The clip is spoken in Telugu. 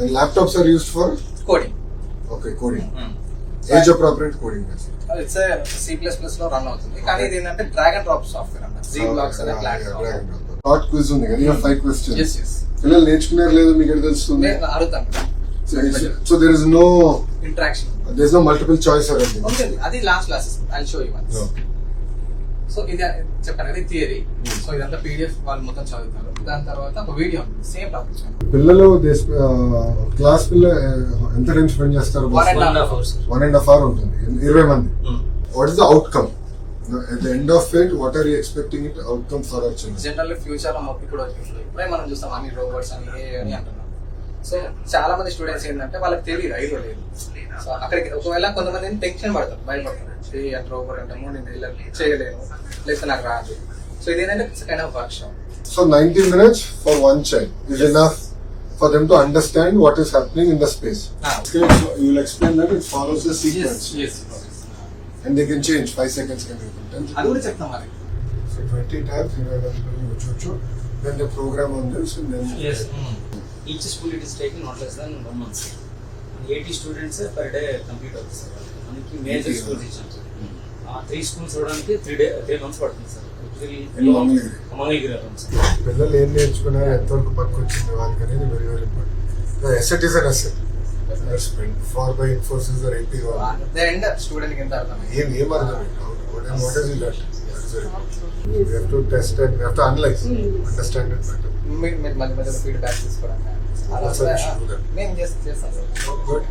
And laptops are used for? Coding okay coding. Age appropriate coding. That's it. It's C plus ప్లస్లో రన్ అవుతుంది. కానీ ఇది ఏంటంటే డ్రాగ్ అండ్ డ్రాప్ సాఫ్ట్వేర్ అంట జీ బ్లాక్స్ అనే ప్లాట్ఫామ్. Short quiz ఉంది కదా you have five questions. Yes yes పిల్లలు నేర్చుకున్నారు లేదో మీకు ఎక్కడ తెలుస్తుంది? అడుగుతాను. So there is no interaction there is no multiple choice అది last classes I show you once so ఇది చెప్పాను కదా థియరీ. సో ఇదంతా పీడిఎఫ్ వాళ్ళు మొత్తం చదువుతారు. దాని తర్వాత ఒక వీడియో సేమ్ టాపిక్ పిల్లలు క్లాస్ పిల్ల ఎంత టైం స్పెండ్ చేస్తారు. వన్ అండ్ హాఫ్ అవర్ ఉంటుంది. ఇరవై మంది. What is the outcome the end of it what are you expecting it outcome for our children general ఫ్యూచర్లో మొత్తం ఇప్పుడు వచ్చింది ఇప్పుడే మనం చూస్తాం అన్ని రోబోట్స్ అని ఏ అని అంటున్నాం సో చాలా మంది స్టూడెంట్స్ ఏంటంటే వాళ్ళకి తెలియదు ఐడియా లేదు సో అక్కడికి ఒకవేళ కొంతమంది టెన్షన్ పడతారు భయపడతారు ఏ అంటే రోబోట్ అంటాము నేను ఇలా చేయలేను లేకపోతే నాకు రాదు సో ఇది ఏంటంటే kind of workshop So 90 minutes for one child is enough for them to understand what is happening in the space. Ah. Okay, so you will explain that it follows the sequence and they can change. Five seconds can be put. అది కూడా చెప్తాం మరి So 20 tabs, you have to then the program on this and then Yes. Each school it is taking not less than one month. Eighty students per day complete అవుతుంది సార్. మనకి మేజర్ 80, స్కూల్స్ ఇచ్చాం సార్ త్రీ స్కూల్స్ అవడానికి త్రీ డే త్రీ మంత్స్ పడుతుంది సార్. పిల్లలు ఏం నేర్చుకున్నారు ఎంతవరకు పనికి వచ్చింది వాళ్ళకి అనేది very very important asset is an asset for by Infosys or end student ఎంత అర్థమైంది? ఏం ఏం అర్థమైంది what is it, we have to analyze, understand it better. మీరు మీరు మధ్య మధ్యలో ఫీడ్బ్యాక్ తీసుకోవడం కానీ అలా That's కూడా what we should do that. మేము చేస్తాం చేస్తాం సార్ Good.